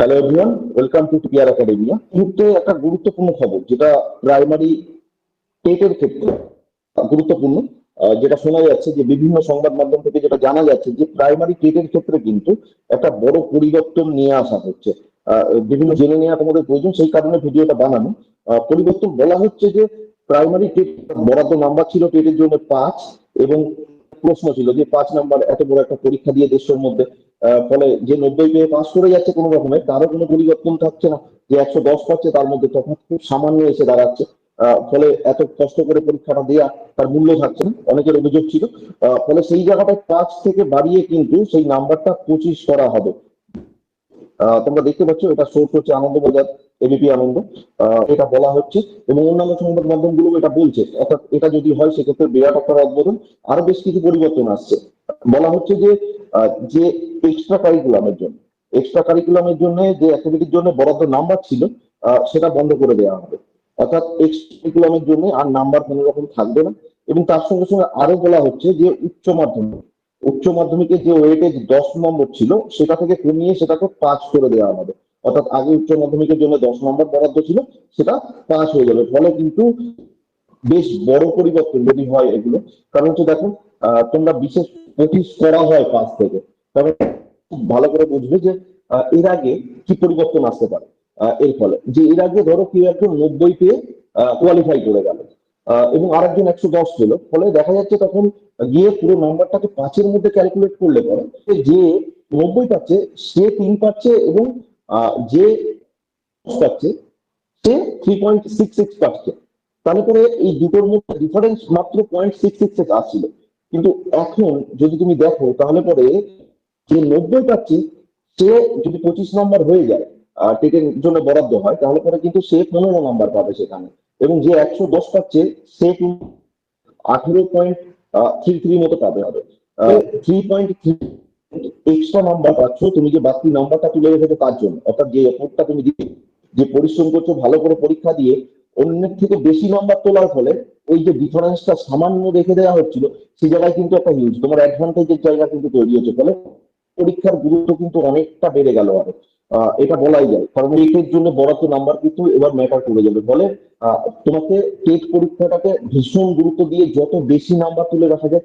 Hello everyone welcome to TR Academia মুহূর্তে একটা গুরুত্বপূর্ণ খবর, যেটা প্রাইমারি টেটের ক্ষেত্রে গুরুত্বপূর্ণ যেটা শোনা যাচ্ছে যে বিভিন্ন সংবাদ মাধ্যম থেকে যেটা জানা যাচ্ছে যে প্রাইমারি টেটের ক্ষেত্রে কিন্তু একটা বড় পরিবর্তন নিয়ে আসা হচ্ছে। বিভিন্ন জেনে নেওয়া তোমাদের প্রয়োজন, সেই কারণে ভিডিওটা বানানো। পরিবর্তন বলা হচ্ছে যে প্রাইমারি টেট বরাদ্দ নাম্বার ছিল টেটের জন্য পাঁচ, এবং প্রশ্ন ছিল যে পাঁচ নাম্বার এত বড় একটা পরীক্ষা দিয়ে দেশের মধ্যে ফলে যে নব্বই পেয়ে পাস করে যাচ্ছে কোনো রকমে, তারও কোনো পরিবর্তন থাকছে না। যে একশো দশ পাচ্ছে, তার মধ্যে তফাৎ খুব সামান্য এসে দাঁড়াচ্ছে। ফলে এত কষ্ট করে পরীক্ষাটা দেওয়া তার মূল্য থাকছে না, অনেকের অভিযোগ ছিল। ফলে সেই জায়গাটায় পাঁচ থেকে বাড়িয়ে কিন্তু সেই নাম্বারটা পঁচিশ করা হবে। তোমরা দেখতে পাচ্ছ, এটা সোর্স হচ্ছে আনন্দবাজার এবিপি আনন্দ। এটা বলা হচ্ছে এবং অন্যান্য সংবাদ মাধ্যমগুলো এটা বলছে। অর্থাৎ এটা যদি হয়, সেক্ষেত্রে বিরাট একটা উদ্বোধন আরও বেশ কিছু পরিবর্তন আসছে। বলা হচ্ছে যে যে এক্সট্রা কারিকুলামের জন্য এক্সট্রা কারিকুলামের জন্য যে অ্যাক্টিভিটির জন্য বরাদ্দ নাম্বার ছিল সেটা বন্ধ করে দেওয়া হবে। অর্থাৎ এক্সট্রা কারিকুলামের জন্য আর নাম্বার কোনো রকম থাকবে না। এবং তার সঙ্গে সঙ্গে আরও বলা হচ্ছে যে উচ্চ মাধ্যমিক, উচ্চ মাধ্যমিকে যে ওয়েটেজ দশ নম্বর ছিল, সেটা থেকে কমিয়ে সেটাকে পাঁচ করে দেওয়া হবে। অর্থাৎ আগে উচ্চ মাধ্যমিকের জন্য দশ নম্বর বরাদ্দ ছিল, সেটা পাঁচ হয়ে যাবে। ফলে কিন্তু বেশ বড় পরিবর্তন যদি হয় এগুলো, কারণ হচ্ছে দেখো তোমরা বিশেষ পঁচিশ করা হয় পাঁচ থেকে। তবে ভালো করে বুঝবে যে এর আগে কি পরিবর্তন আসতে পারে। এর ফলে। যে এর আগে ধরো কেউ একজন নব্বই পেয়ে কোয়ালিফাই করে গেল। এবং আরেকজন একশো দশ পেল। ফলে দেখা যাচ্ছে তখন গিয়ে পুরো নাম্বারটাকে পাঁচের মধ্যে ক্যালকুলেট করলে পরে যে নব্বই পাচ্ছে, সে তিন পাচ্ছে এবং যে পাচ্ছে, সে থ্রি পয়েন্ট সিক্স সিক্স পাচ্ছে। তাহলে পরে এই দুটোর মধ্যে ডিফারেন্স মাত্র পয়েন্ট সিক্স সিক্স আসছিল। কিন্তু এখন যদি তুমি দেখো, তাহলে পরে যে নব্বই পাচ্ছে, সে যদি পঁচিশ নম্বর হয়ে যায় টেকের জন্য বরাদ্দ হয়, তাহলে পরে কিন্তু সে পনেরো নম্বর পাবে সেখানে। এবং যে একশো দশ পাচ্ছে, সে আঠেরো পয়েন্ট থ্রি থ্রি মতো পাবে হবে। Three point three extra number পাচ্ছ, তুমি যে বাকি নাম্বারটা তুলে রেখেছো তার জন্য, অর্থাৎ যে এফোর্টটা তুমি দিচ্ছ যে পরিশ্রম করছ ভালো করে পরীক্ষা দিয়ে, অন্যের থেকে বেশি নাম্বার তোলার ফলে ওই যে ডিফারেন্সটা সামান্য রেখে দেওয়া হচ্ছিল সেই জায়গায় কিন্তু একটা হিউজ তোমার অ্যাডভান্টেজের জায়গা কিন্তু তৈরি হচ্ছে। ফলে পরীক্ষার গুরুত্ব কিন্তু অনেকটা বেড়ে গেল আরও। এটা বলাই যায়। কারণ এটার জন্য বরাদ্দ নাম্বার কিন্তু এবার ম্যাটার করে যাবে। ফলে তোমাকে টেট পরীক্ষাটাকে ভীষণ গুরুত্ব দিয়ে যত বেশি নাম্বার তুলে রাখা যায়